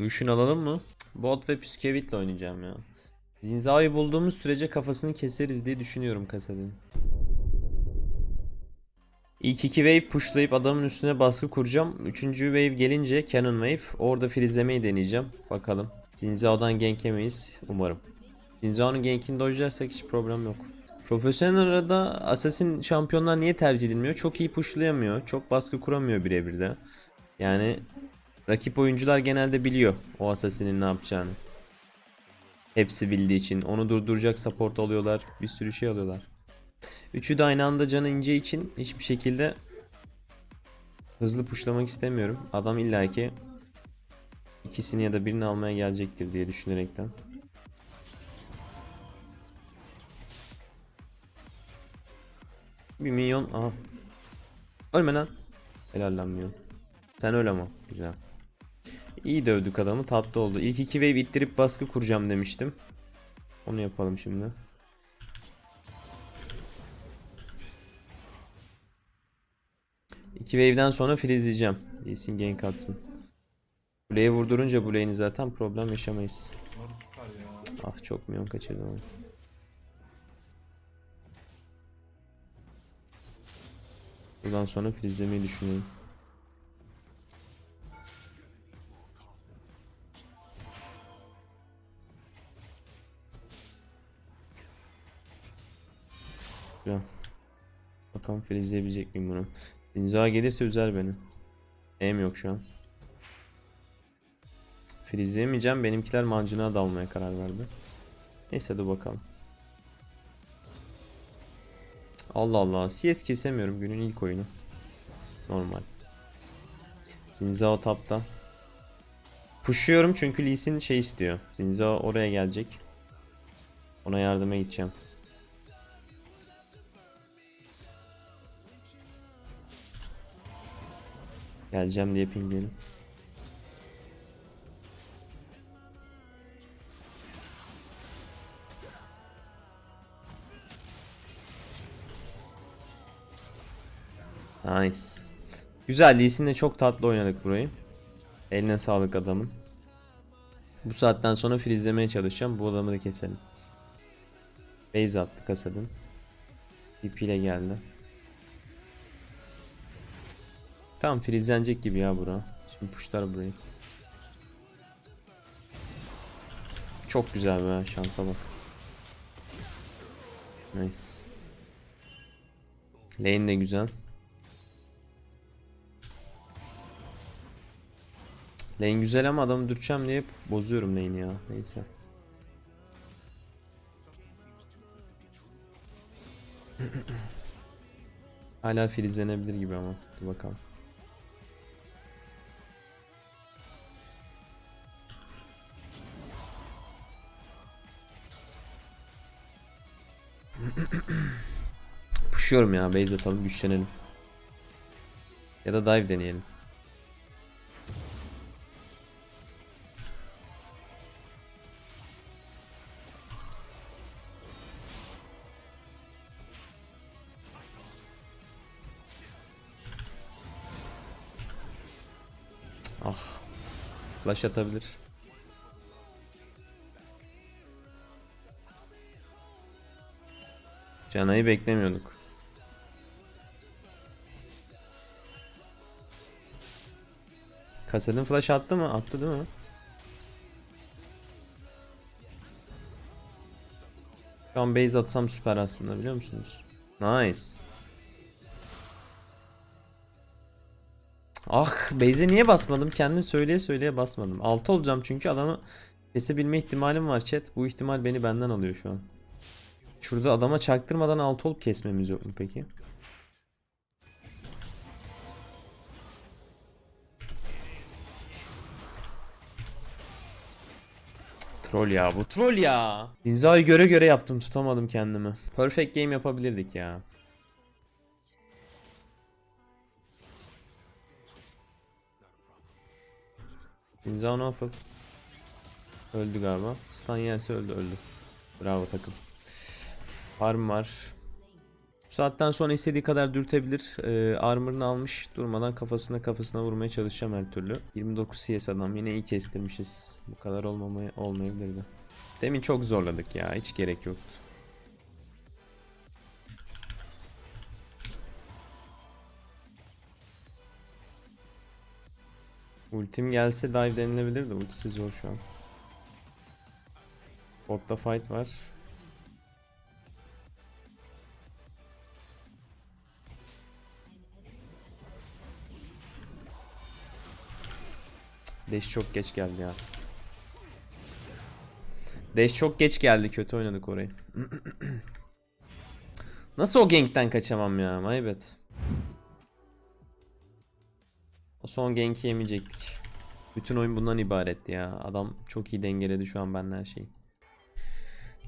Lucian alalım mı? Bot ve Püskevit'le oynayacağım ya. Zinza'yı bulduğumuz sürece kafasını keseriz diye düşünüyorum kasadın. İlk iki wave pushlayıp adamın üstüne baskı kuracağım. Üçüncü wave gelince Cannon wave orada freezelemeyi deneyeceğim. Bakalım. Zinzao'dan gank yemeyiz umarım. Zinzao'nun gankini dojlarsak hiç problem yok. Profesyonel arada Assassin şampiyonlar niye tercih edilmiyor? Çok iyi pushlayamıyor. Çok baskı kuramıyor birebir de. Yani rakip oyuncular genelde biliyor o Assassin'in ne yapacağını. Hepsi bildiği için. Onu durduracak support alıyorlar. Bir sürü şey alıyorlar. Üçü de aynı anda canı ince için hiçbir şekilde hızlı pushlamak istemiyorum. Adam illaki ikisini ya da birini almaya gelecektir diye düşünerekten. Bir milyon. Aha. Ölme lan. Helal lan milyon. Sen öl ama. Güzel. İyi dövdük adamı. Tatlı oldu. İlk iki wave ittirip baskı kuracağım demiştim. Onu yapalım şimdi. İki wave'den sonra freezleyeceğim. Lee Sin gank atsın. Kuleye vurdurunca bu lane'i zaten problem yaşamayız. Ah çok milyon kaçırdım ama. Buradan sonra freezlemeyi düşünüyorum. Güzel. Bakalım freezleyebilecek miyim bunu. Zinza gelirse üzer beni. Em yok şu an. Freezleyemeyeceğim. Benimkiler mancına dalmaya karar verdi. Neyse dur bakalım. Allah Allah. CS kesemiyorum günün ilk oyunu. Normal. Zinzao tapta. Pushuyorum çünkü Lee Sin şey istiyor. Zinzao oraya gelecek. Ona yardıma gideceğim. Geleceğim diye pingleyelim. Nice. Güzel Lee çok tatlı oynadık burayı. Eline sağlık adamın. Bu saatten sonra freezlemeye çalışacağım. Bu adamı da keselim. Base attı kasadın. TP ile geldi. Tamam freezelenecek gibi ya bura. Şimdi pushlar burayı. Çok güzel be şansa bak. Nice. Lane de güzel. Lane güzel ama adamı dürteceğim diye bozuyorum lane'i ya. Neyse. Hala filizlenebilir gibi ama. Dur bakalım. Puşuyorum ya base atalım güçlenelim. Ya da dive deneyelim. Ah. Flash atabilir. Canayı beklemiyorduk. Kasadın flash attı mı? Attı değil mi? Şu an base atsam süper aslında biliyor musunuz? Nice. Ah base'e niye basmadım? Kendim söyleye söyleye basmadım. 6 olacağım çünkü adamı kesebilme ihtimalim var chat. Bu ihtimal beni benden alıyor şu an. Şurada adama çaktırmadan 6 olup kesmemiz yok mu peki? Troll ya bu troll ya. Zinza'yı göre göre yaptım tutamadım kendimi. Perfect game yapabilirdik ya. Zinza Naufel. Öldü galiba. Stun yerse öldü öldü. Bravo takım. Farm var. Saatten sonra istediği kadar dürtebilir. Ee, armor'ını almış. Durmadan kafasına kafasına vurmaya çalışacağım her türlü. 29 CS adam. Yine iyi kestirmişiz. Bu kadar olmamaya olmayabilirdi. Demin çok zorladık ya. Hiç gerek yoktu. Ultim gelse dive denilebilir de ultisi zor şu an. Botta fight var. Deş çok geç geldi ya. Deş çok geç geldi. Kötü oynadık orayı. Nasıl o gankten kaçamam ya? Maybet. O son ganki yemeyecektik. Bütün oyun bundan ibaretti ya. Adam çok iyi dengeledi şu an benden her şeyi.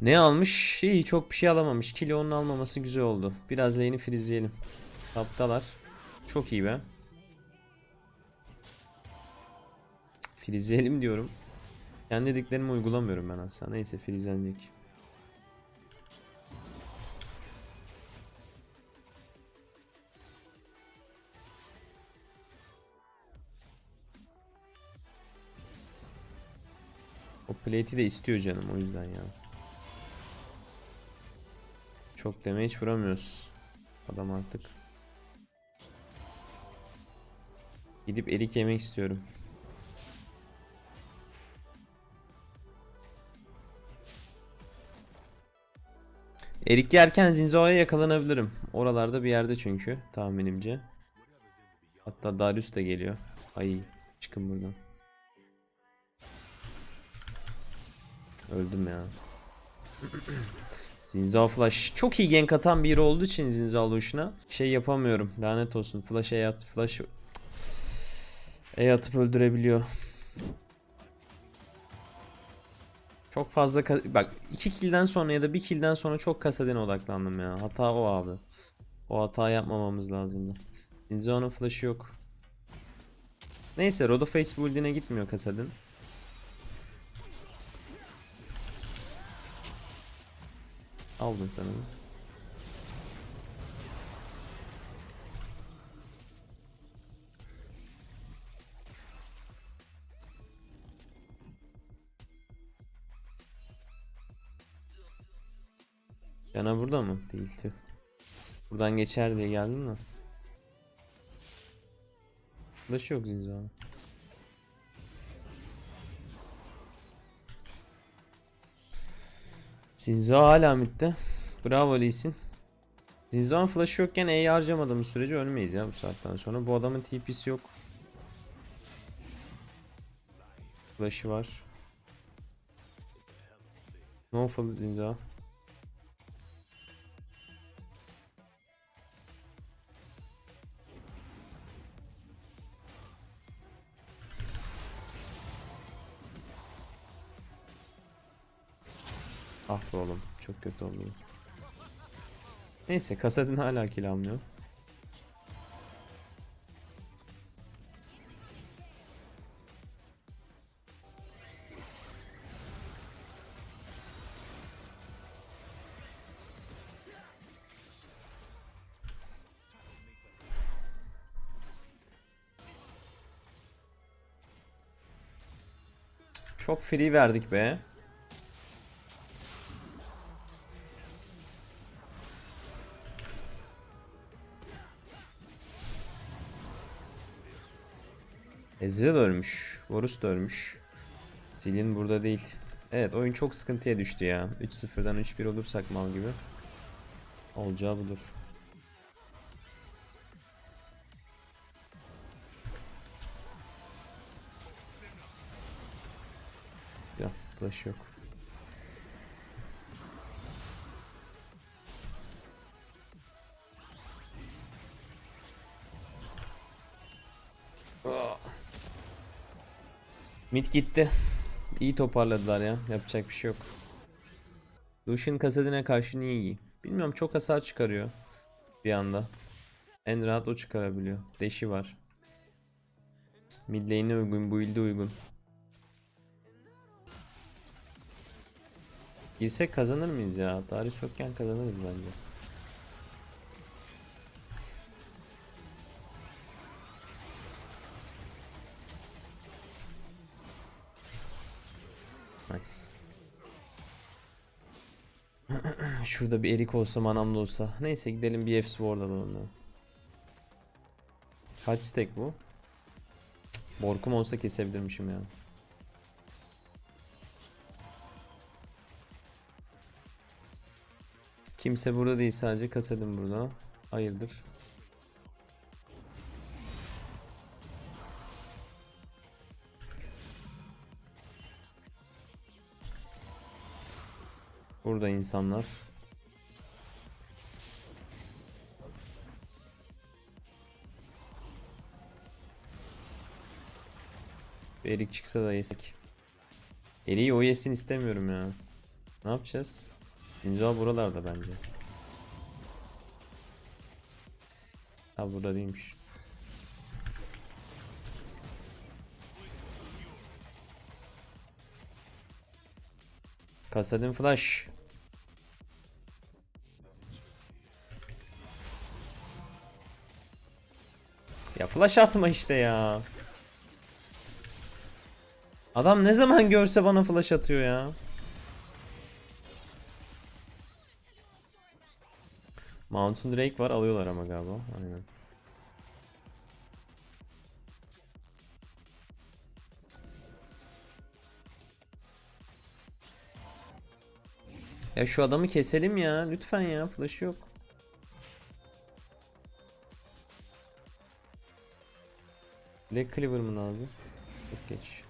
Ne almış? İyi çok bir şey alamamış. Kilo onun almaması güzel oldu. Biraz lane'i freezeleyelim. Taptalar. Çok iyi be. Freezeleyelim diyorum. Kendi dediklerimi uygulamıyorum ben aslında. Neyse freezelenecek. O plate'i de istiyor canım o yüzden ya. Çok damage vuramıyoruz. Adam artık. Gidip erik yemek istiyorum. Erik yerken Zinzo'ya yakalanabilirim. Oralarda bir yerde çünkü tahminimce. Hatta Darius da geliyor. Ay çıkın buradan. Öldüm ya. Zinza Flash. Çok iyi gank atan biri olduğu için Zinza oluşuna şey yapamıyorum. Lanet olsun. Flash E at. Flash E atıp öldürebiliyor. Çok fazla bak 2 kill'den sonra ya da 1 kill'den sonra çok kasadine odaklandım ya. Hata o abi. O hata yapmamamız lazımdı. Zinza'nın flash'ı yok. Neyse Rodoface build'ine gitmiyor kasadin. Aldın sen onu. Yana burada mı? Değil tüh. Buradan geçer diye geldim de. Flash yok Zinza'nın. Zinza hala midde. Bravo Lee Sin. Zinza'nın flash'ı yokken E'yi harcamadığımız sürece ölmeyiz ya bu saatten sonra. Bu adamın TP'si yok. Flash'ı var. No fall Zinza. Neyse Kasadin hala kill almıyor. Çok free verdik be. Ezreal ölmüş. Varus da ölmüş. Silin burada değil. Evet oyun çok sıkıntıya düştü ya. 3-0'dan 3-1 olursak mal gibi. Olacağı budur. Ya flash yok. Mid gitti. İyi toparladılar ya. Yapacak bir şey yok. Lucian kasetine karşı niye iyi? Bilmiyorum çok hasar çıkarıyor. Bir anda. En rahat o çıkarabiliyor. Deşi var. Mid lane'e uygun, build'e uygun. Girsek kazanır mıyız ya? Darius yokken kazanırız bence. Şurada bir erik olsa manam da olsa. Neyse gidelim bir F Sword alalım. Kaç stack bu? Borkum olsa kesebilirmişim ya. Kimse burada değil sadece kasedim burada. Hayırdır? Burada insanlar. Bir Erik çıksa da yesek. Erik'i o yesin istemiyorum ya. Ne yapacağız? İmza buralarda bence. Ha burada değilmiş. Kasadin flash. Ya flash atma işte ya. Adam ne zaman görse bana flash atıyor ya. Mountain Drake var alıyorlar ama galiba. Aynen. Ya şu adamı keselim ya. Lütfen ya. Flash yok. Black Cleaver mı lazım? Çok geç.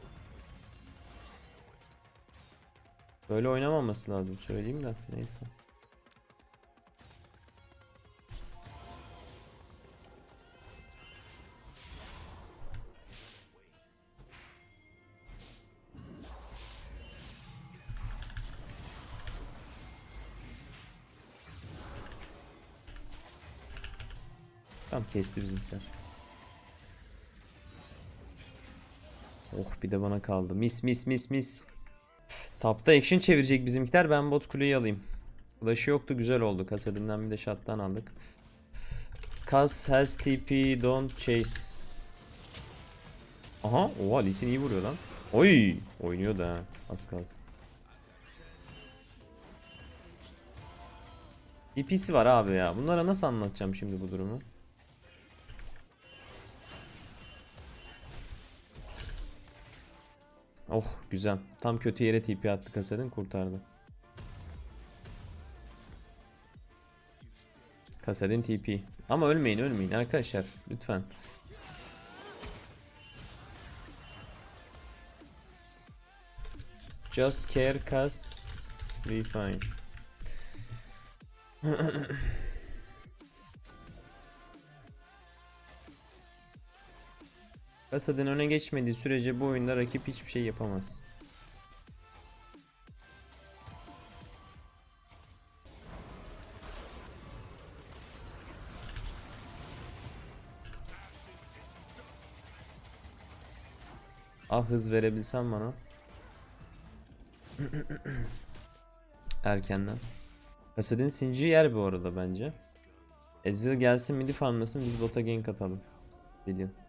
Böyle oynamaması lazım söyleyeyim de neyse. Tamam kesti bizimkiler. Oh bir de bana kaldı. Mis mis mis mis. Tapta action çevirecek bizimkiler. Ben bot kuleyi alayım. Flash'ı yoktu güzel oldu. Kasadinden bir de shot'tan aldık. Kas has TP don't chase. Aha oha Lee Sin iyi vuruyor lan. Oy oynuyor da. Az kalsın. TP'si var abi ya. Bunlara nasıl anlatacağım şimdi bu durumu? Oh güzel. Tam kötü yere TP attı Kasadin kurtardı. Kasadin TP. Ama ölmeyin ölmeyin arkadaşlar lütfen. Just care cause we fine. Kasadin öne geçmediği sürece bu oyunda rakip hiçbir şey yapamaz. Ah hız verebilsem bana. Erkenden. Kasadin Sinci yer bu arada bence. Ezreal gelsin midi farmlasın biz bota gank atalım. Bilin.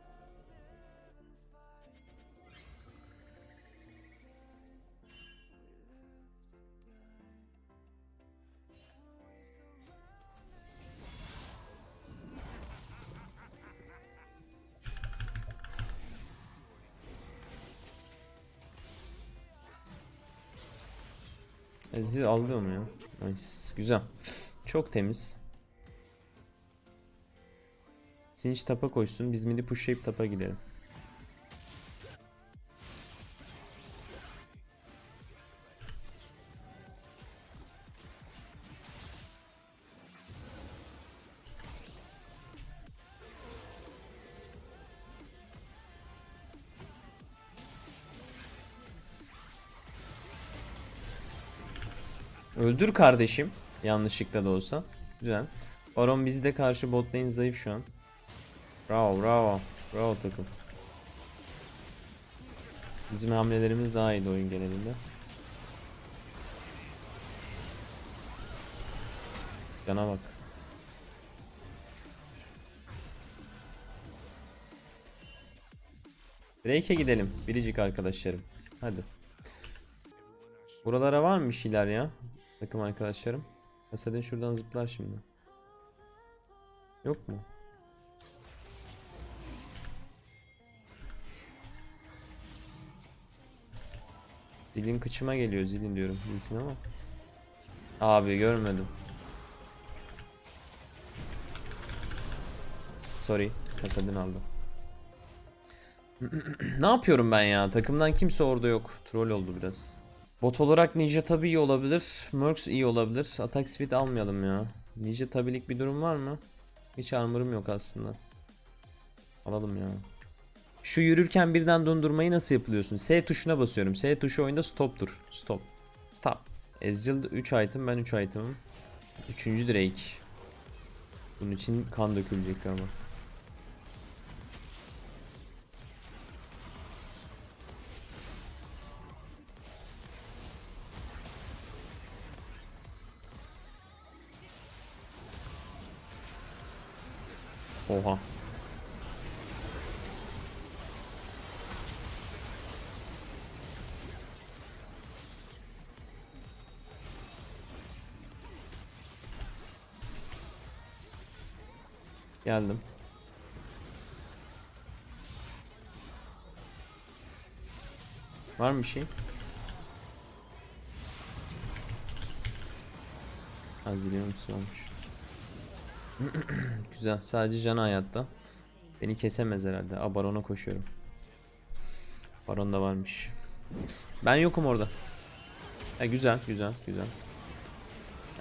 Ezreal aldı onu ya. Nice. Güzel. Çok temiz. Sinch tapa koşsun. Biz midi pushlayıp tapa gidelim. Öldür kardeşim. Yanlışlıkla da olsa. Güzel. Baron bizde karşı bot lane zayıf şu an. Bravo bravo. Bravo takım. Bizim hamlelerimiz daha iyiydi oyun genelinde. Cana bak. Drake'e gidelim. Biricik arkadaşlarım. Hadi. Buralara var mı bir şeyler ya? Takım arkadaşlarım. Kasadin şuradan zıplar şimdi. Yok mu? Zilin kıçıma geliyor zilin diyorum. İyisin ama. Abi görmedim. Sorry. Kasadin aldım. ne yapıyorum ben ya? Takımdan kimse orada yok. Troll oldu biraz. Bot olarak Ninja tabi iyi olabilir. Mercs iyi olabilir. Attack speed almayalım ya. Ninja tabilik bir durum var mı? Hiç armor'ım yok aslında. Alalım ya. Şu yürürken birden dondurmayı nasıl yapılıyorsun? S tuşuna basıyorum. S tuşu oyunda stop'tur. Stop. Stop. Ezreal 3 item ben 3 item'ım. Üçüncü Drake. Bunun için kan dökülecek ama. Oha. Geldim. Var mı bir şey? Azilyon olmuş. Güzel. Sadece canı hayatta. Beni kesemez herhalde. Aa barona koşuyorum. Baron da varmış. Ben yokum orada. Ha, güzel güzel güzel.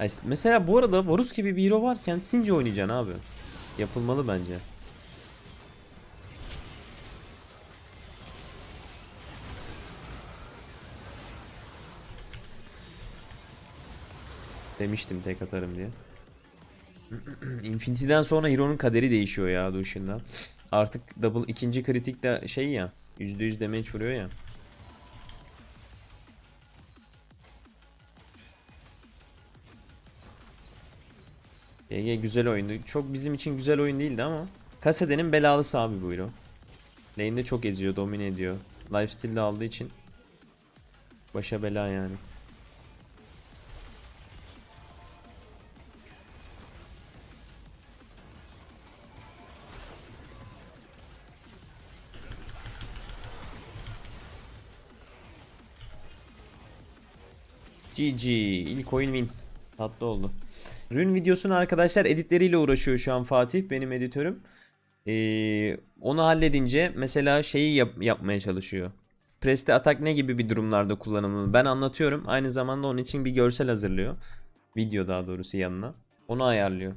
Ay, mesela bu arada Varus gibi bir hero varken Sinci oynayacaksın abi. Yapılmalı bence. Demiştim tek atarım diye. Infinity'den sonra Hero'nun kaderi değişiyor ya Dushin'da. Artık double ikinci kritik de şey ya %100 damage vuruyor ya. GG güzel oyundu. Çok bizim için güzel oyun değildi ama. Kasede'nin belalısı abi bu hero. Lane'de çok eziyor, domine ediyor. Lifesteal aldığı için başa bela yani. GG ilk oyun win. Tatlı oldu. Rün videosunu arkadaşlar editleriyle uğraşıyor şu an Fatih benim editörüm. Ee, onu halledince mesela şeyi yap- yapmaya çalışıyor. Preste atak ne gibi bir durumlarda kullanılmalı ben anlatıyorum. Aynı zamanda onun için bir görsel hazırlıyor. Video daha doğrusu yanına. Onu ayarlıyor.